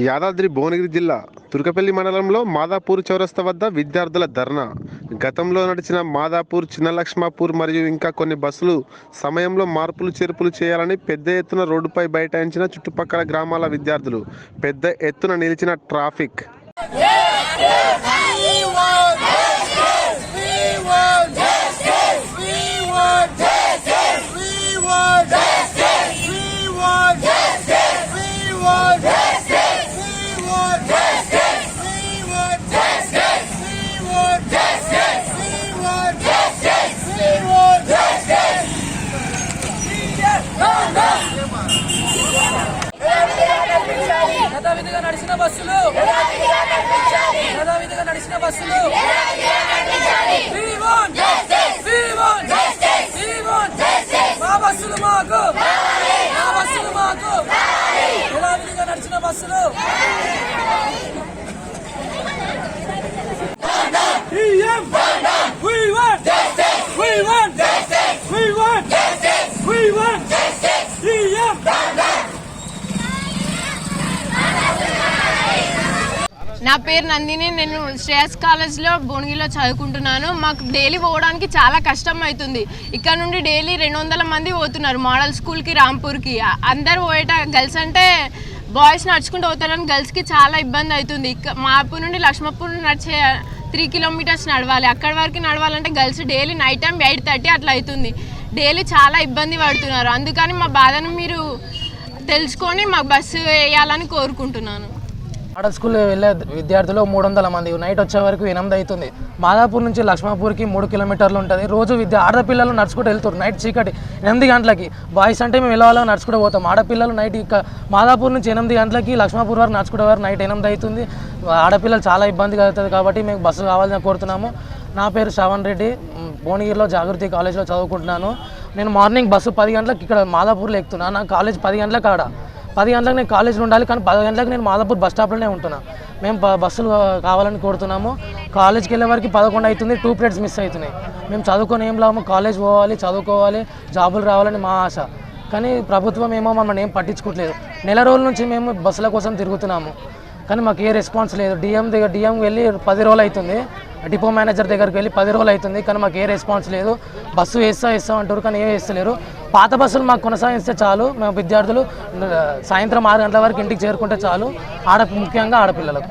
యాదాద్రి భువనగిరి జిల్లా తుర్కపల్లి మండలంలో మాదాపూర్ చౌరస్తా వద్ద విద్యార్థుల ధర్నా. గతంలో నడిచిన మాదాపూర్ చిన్నలక్ష్మాపూర్ మరియు ఇంకా కొన్ని బస్సులు సమయంలో మార్పులు చేర్పులు చేయాలని పెద్ద ఎత్తున రోడ్డుపై బైఠాయించిన చుట్టుపక్కల గ్రామాల విద్యార్థులు పెద్ద ఎత్తున నిలిచిన ట్రాఫిక్. యథావిధిగా నడిచిన బస్సులు. యథావిధిగా నడిచిన బస్సులు. మా బస్సులు మాకు. మా బస్సులు మాకు. యథావిధిగా నడిచిన బస్సులు. నా పేరు నందిని నేను శ్రేయస్ కాలేజ్లో భువనగిరిలో చదువుకుంటున్నాను. మాకు డైలీ పోవడానికి చాలా కష్టం అవుతుంది. ఇక్కడ నుండి డైలీ రెండు వందల మంది పోతున్నారు మోడల్ స్కూల్కి రాంపూర్కి. అందరు పోయేట గర్ల్స్ అంటే బాయ్స్ నడుచుకుంటూ పోతారని గర్ల్స్కి చాలా ఇబ్బంది అవుతుంది. ఇక మాపూర్ నుండి లక్ష్మపూర్ నడిచే త్రీ కిలోమీటర్స్ నడవాలి. అక్కడి వరకు నడవాలంటే girls daily night time eight thirty అట్లా అవుతుంది. డైలీ చాలా ఇబ్బంది పడుతున్నారు. అందుకని మా బాధను మీరు తెలుసుకొని మాకు బస్సు వేయాలని కోరుకుంటున్నాను. మోడల్ స్కూల్ వెళ్ళే విద్యార్థులు మూడు వందల మంది. నైట్ వచ్చే వరకు ఎనిమిది అవుతుంది. మాదాపూర్ నుంచి లక్ష్మాపూర్కి మూడు కిలోమీటర్లు ఉంటుంది. రోజు విద్య ఆడపిల్లలు నడుచుకుంటూ వెళ్తారు నైట్ చీకటి ఎనిమిది గంటలకి. బాయ్స్ అంటే మేము వెళ్ళాలో నడుచుకుంటూ పోతాం. ఆడపిల్లలు నైట్ ఇక మాదాపూర్ నుంచి ఎనిమిది గంటలకి లక్ష్మాపూర్ వరకు నడుచుకుంటే వరకు నైట్ ఎనిమిది అవుతుంది. ఆడపిల్లలు చాలా ఇబ్బందిగా అవుతుంది కాబట్టి మేము బస్సు కావాలని కోరుతున్నాము. నా పేరు శ్రవణ్ రెడ్డి. భువనగిరిలో జాగృతి కాలేజ్లో చదువుకుంటున్నాను. నేను మార్నింగ్ బస్సు పది గంటలకు ఇక్కడ మాదాపూర్లో ఎక్కుతున్నాను నా కాలేజ్ పది గంటలకు ఆడ. పది గంటలకు నేను కాలేజ్లో ఉండాలి కానీ పది గంటలకు నేను మాదాపూర్ బస్ స్టాప్లోనే ఉంటున్నా. మేము బస్సులు కావాలని కోరుతున్నాము. కాలేజ్కి వెళ్ళే వరకు పదకొండు అవుతుంది టూ పీరియడ్స్ మిస్ అవుతున్నాయి. మేము చదువుకొని ఏం లాము కాలేజ్ పోవాలి చదువుకోవాలి జాబులు రావాలని మా ఆశ. కానీ ప్రభుత్వం ఏమో మమ్మల్ని ఏం పట్టించుకోవట్లేదు. నెల రోజుల నుంచి మేము బస్సుల కోసం తిరుగుతున్నాము. కానీ మాకు ఏ రెస్పాన్స్ లేదు. డిఎం దగ్గర డిఎం వెళ్ళి పది రోజులు అవుతుంది. డిపో మేనేజర్ దగ్గరికి వెళ్ళి పది రోజులు అవుతుంది. కానీ మాకు ఏ రెస్పాన్స్ లేదు. బస్సు వేస్తా వేస్తా అంటారు కానీ ఏ వేస్తలేరు. పాత బస్సులు మాకు కొనసాగిస్తే చాలు. మా విద్యార్థులు సాయంత్రం ఆరు గంటల వరకు ఇంటికి చేరుకుంటే చాలు. ఆడ ముఖ్యంగా ఆడపిల్లలకు.